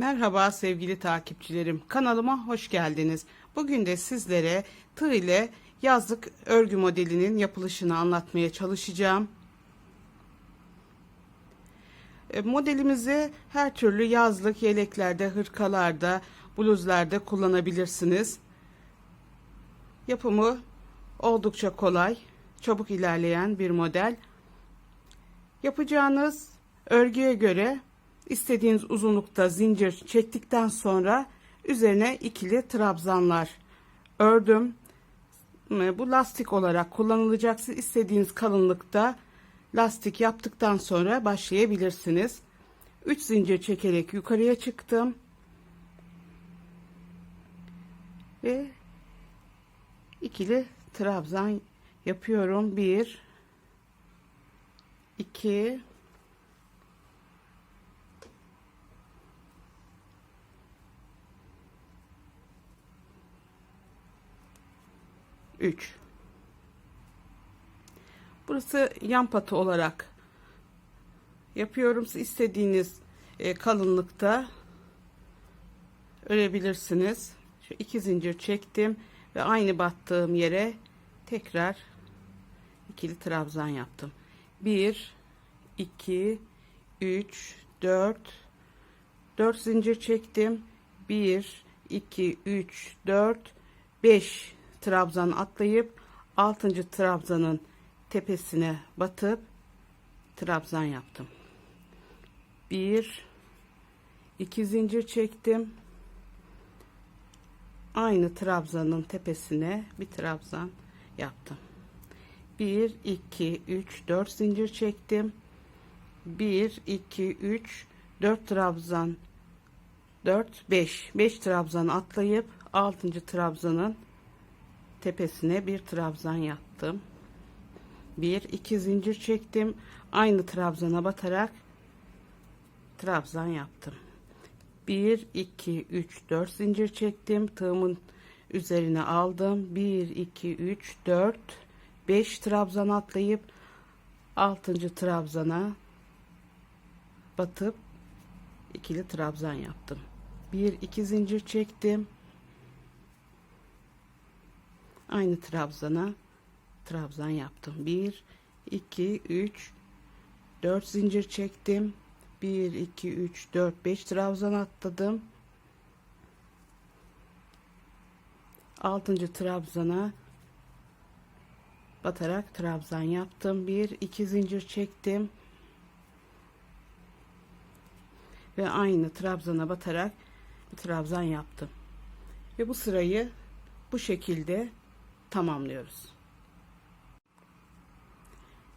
Merhaba sevgili takipçilerim. Kanalıma hoş geldiniz. Bugün de sizlere tığ ile yazlık örgü modelinin yapılışını anlatmaya çalışacağım. E, Modelimizi her türlü yazlık yeleklerde, hırkalarda, bluzlarda kullanabilirsiniz. Yapımı oldukça kolay, çabuk ilerleyen bir model. Yapacağınız örgüye göre istediğiniz uzunlukta zincir çektikten sonra üzerine ikili trabzanlar ördüm. Bu lastik olarak kullanılacak. Siz istediğiniz kalınlıkta lastik yaptıktan sonra başlayabilirsiniz. 3 zincir çekerek yukarıya çıktım. Ve ikili trabzan yapıyorum. 1 2 3 Burası yan patı olarak yapıyorum. Siz istediğiniz e, kalınlıkta örebilirsiniz. Şu iki zincir çektim ve aynı battığım yere tekrar ikili trabzan yaptım. 1 2 3 4 4 zincir çektim. 1 2 3 4 5 trabzan atlayıp 6. trabzanın tepesine batıp trabzan yaptım. 1 2 zincir çektim. Aynı trabzanın tepesine bir trabzan yaptım. 1 2 3 4 zincir çektim. 1 2 3 4 trabzan 4 5 5 trabzan atlayıp 6. trabzanın tepesine bir trabzan yaptım. Bir iki zincir çektim. Aynı trabzana batarak trabzan yaptım. 1 2 3 4 zincir çektim. Tığımın üzerine aldım. 1 2 3 4 5 trabzan atlayıp 6. trabzana batıp ikili trabzan yaptım. 1 2 zincir çektim aynı trabzana trabzan yaptım. 1 2 3 4 zincir çektim. 1 2 3 4 5 trabzan atladım. 6. trabzana batarak trabzan yaptım. 1 2 zincir çektim. Ve aynı trabzana batarak trabzan yaptım. Ve bu sırayı bu şekilde tamamlıyoruz.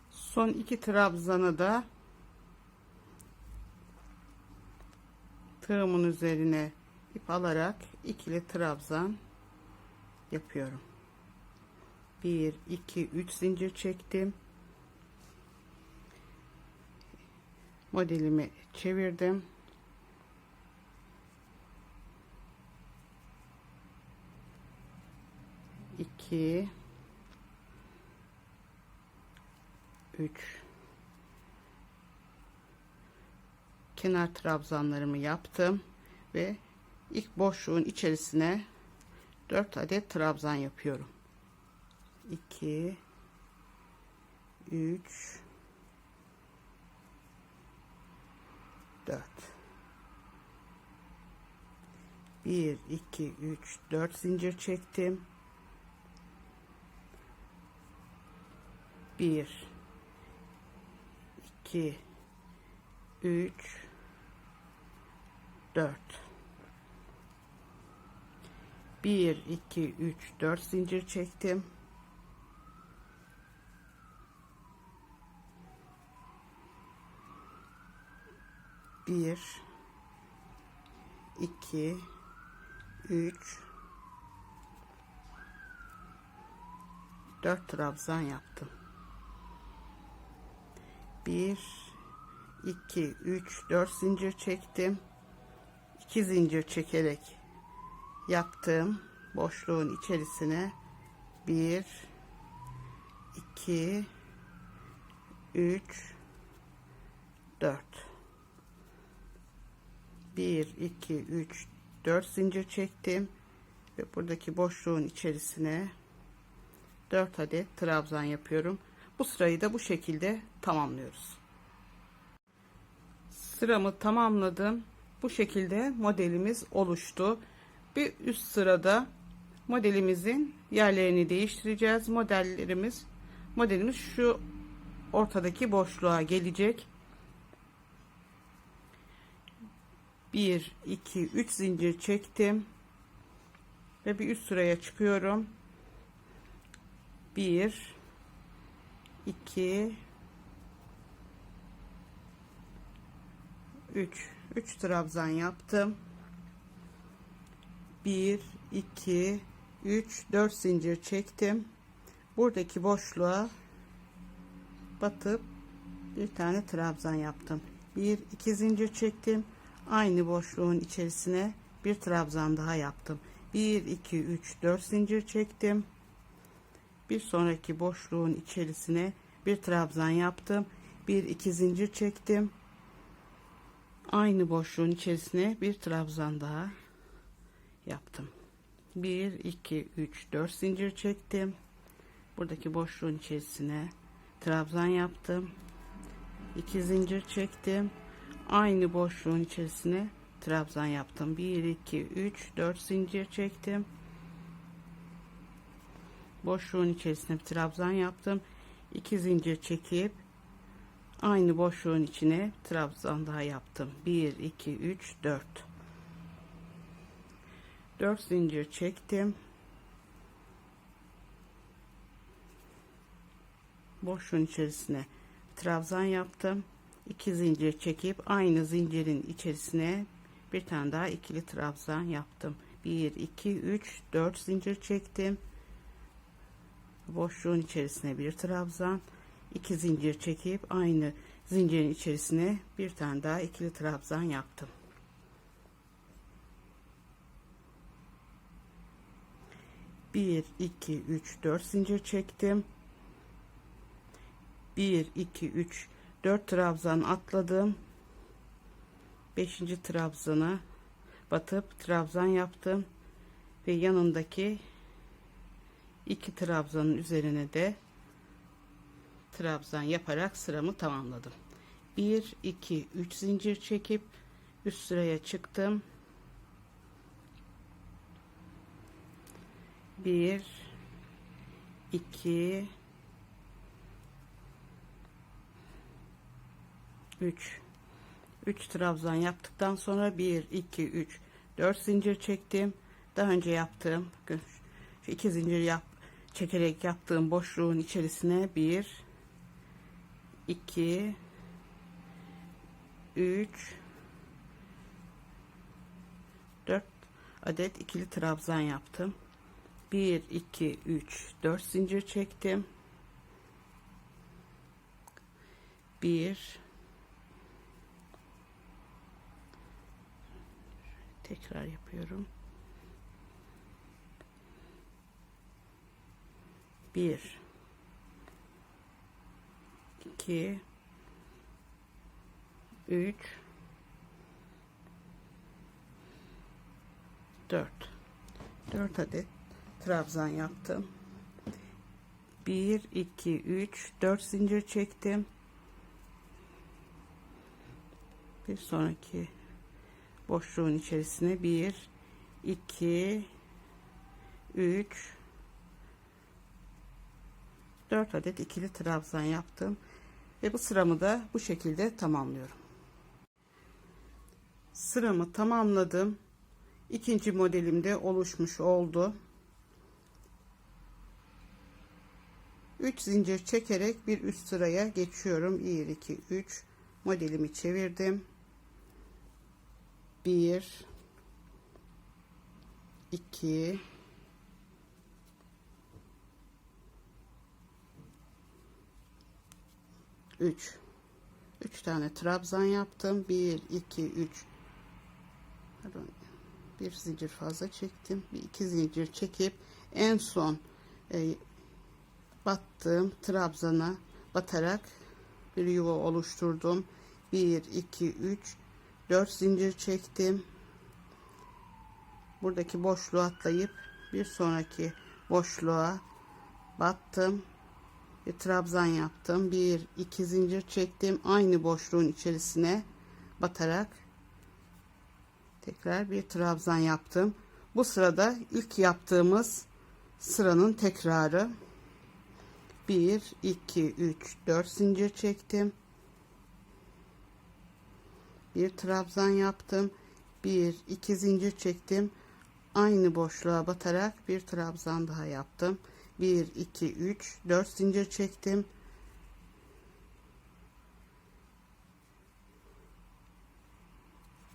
Son iki trabzanı da tığımın üzerine ip alarak ikili trabzan yapıyorum. 1 2 3 zincir çektim. Modelimi çevirdim. 2 3 kenar trabzanlarımı yaptım ve ilk boşluğun içerisine 4 adet trabzan yapıyorum. 2 3 4 1 2 3 4 zincir çektim 1 2 3 4 1 2 3 4 zincir çektim. Bir iki üç dört trabzan yaptım 1 2 3 4 zincir çektim. 2 zincir çekerek yaptığım boşluğun içerisine. 1 2 3 4 1 2 3 4 zincir çektim ve buradaki boşluğun içerisine 4 adet trabzan yapıyorum. Bu sırayı da bu şekilde tamamlıyoruz. Sıramı tamamladım. Bu şekilde modelimiz oluştu. Bir üst sırada modelimizin yerlerini değiştireceğiz. Modellerimiz modelimiz şu ortadaki boşluğa gelecek. 1 2 3 zincir çektim ve bir üst sıraya çıkıyorum 1 2 3 3 trabzan yaptım. 1 2 3 4 zincir çektim. Buradaki boşluğa batıp bir tane trabzan yaptım. 1 2 zincir çektim. Aynı boşluğun içerisine bir trabzan daha yaptım. 1 2 3 4 zincir çektim bir sonraki boşluğun içerisine bir trabzan yaptım. 1 2 zincir çektim. Aynı boşluğun içerisine bir trabzan daha yaptım. 1 2 3 4 zincir çektim. Buradaki boşluğun içerisine trabzan yaptım. 2 zincir çektim. Aynı boşluğun içerisine trabzan yaptım. 1 2 3 4 zincir çektim boşluğun içerisine bir trabzan yaptım. 2 zincir çekip aynı boşluğun içine trabzan daha yaptım. 1 2 3 4 4 zincir çektim. Boşluğun içerisine trabzan yaptım. 2 zincir çekip aynı zincirin içerisine bir tane daha ikili trabzan yaptım. 1 2 3 4 zincir çektim boşluğun içerisine bir trabzan 2 zincir çekip aynı zincirin içerisine bir tane daha ikili trabzan yaptım. Bir iki üç dört zincir çektim. 1 2 3 4 trabzan atladım. 5. trabzana batıp trabzan yaptım. Ve yanındaki iki trabzanın üzerine de trabzan yaparak sıramı tamamladım. 1 2 3 zincir çekip üst sıraya çıktım. 1 2 3 3 trabzan yaptıktan sonra 1 2 3 4 zincir çektim. Daha önce yaptığım şu iki zincir yap çekerek yaptığım boşluğun içerisine 1 2 3 4 adet ikili trabzan yaptım 1 2 3 4 zincir çektim 1 tekrar yapıyorum. Bir, iki, üç, dört. Dört adet trabzan yaptım. Bir, iki, üç, dört zincir çektim. Bir sonraki boşluğun içerisine 1 2 3 4 adet ikili trabzan yaptım. Ve bu sıramı da bu şekilde tamamlıyorum. Sıramı tamamladım. İkinci modelimde oluşmuş oldu. 3 zincir çekerek bir üst sıraya geçiyorum. 1 2 3 modelimi çevirdim. Bir iki üç. Üç tane trabzan yaptım. Bir iki üç. Pardon. Bir zincir fazla çektim. Bir iki zincir çekip en son e, battığım trabzana batarak bir yuva oluşturdum. 1 2 3 4 zincir çektim. Buradaki boşluğu atlayıp bir sonraki boşluğa battım. Trabzan yaptım. Bir iki zincir çektim. Aynı boşluğun içerisine batarak tekrar bir trabzan yaptım. Bu sırada ilk yaptığımız sıranın tekrarı. 1 2 3 4 zincir çektim. Bir trabzan yaptım. Bir iki zincir çektim. Aynı boşluğa batarak bir trabzan daha yaptım. 1 2 3 4 zincir çektim.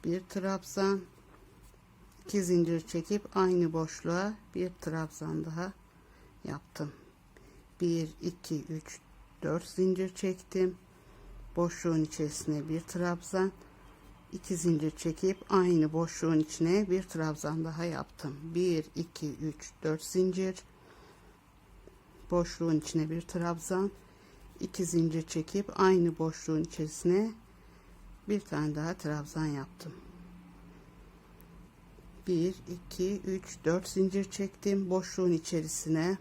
Bir trabzan, iki zincir çekip aynı boşluğa bir trabzan daha yaptım. 1 2 3 4 zincir çektim. Boşluğun içerisine bir trabzan, iki zincir çekip aynı boşluğun içine bir trabzan daha yaptım. 1 2 3 4 zincir boşluğun içine bir trabzan, iki zincir çekip aynı boşluğun içerisine bir tane daha trabzan yaptım. 1 2 3 4 zincir çektim boşluğun içerisine.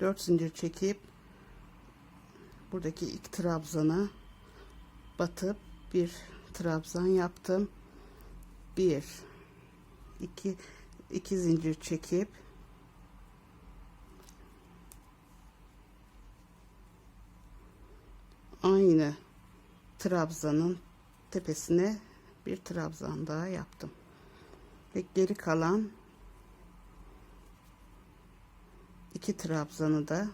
Dört zincir çekip buradaki ilk trabzana batıp bir trabzan yaptım. Bir, iki, iki zincir çekip aynı trabzanın tepesine bir trabzan daha yaptım. Ve geri kalan iki trabzanı da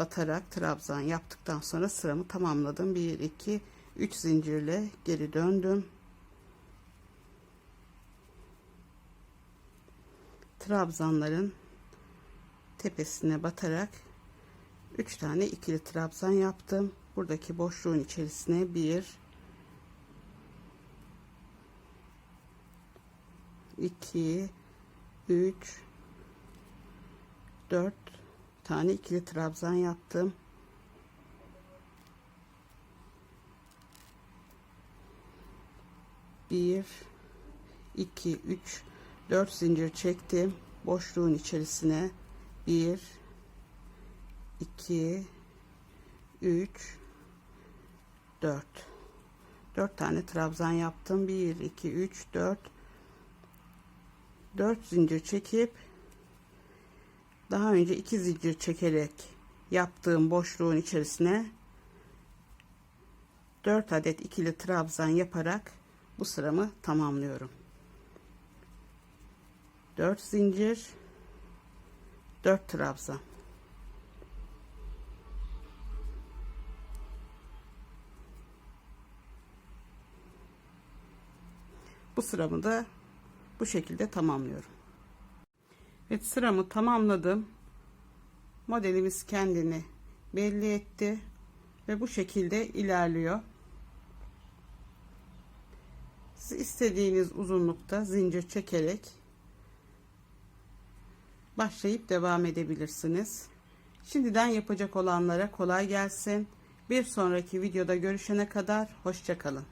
batarak trabzan yaptıktan sonra sıramı tamamladım. 1 2 3 zincirle geri döndüm. Trabzanların tepesine batarak 3 tane ikili trabzan yaptım. Buradaki boşluğun içerisine 1 2 3 4 tane ikili trabzan yaptım. Bir, iki, üç, dört zincir çektim. Boşluğun içerisine bir, iki, üç, dört. Dört tane trabzan yaptım. Bir, iki, üç, dört. Dört zincir çekip daha önce iki zincir çekerek yaptığım boşluğun içerisine 4 adet ikili trabzan yaparak bu sıramı tamamlıyorum. 4 zincir 4 trabzan Bu sıramı da bu şekilde tamamlıyorum. Evet sıramı tamamladım. Modelimiz kendini belli etti ve bu şekilde ilerliyor. Siz istediğiniz uzunlukta zincir çekerek başlayıp devam edebilirsiniz. Şimdiden yapacak olanlara kolay gelsin. Bir sonraki videoda görüşene kadar hoşçakalın.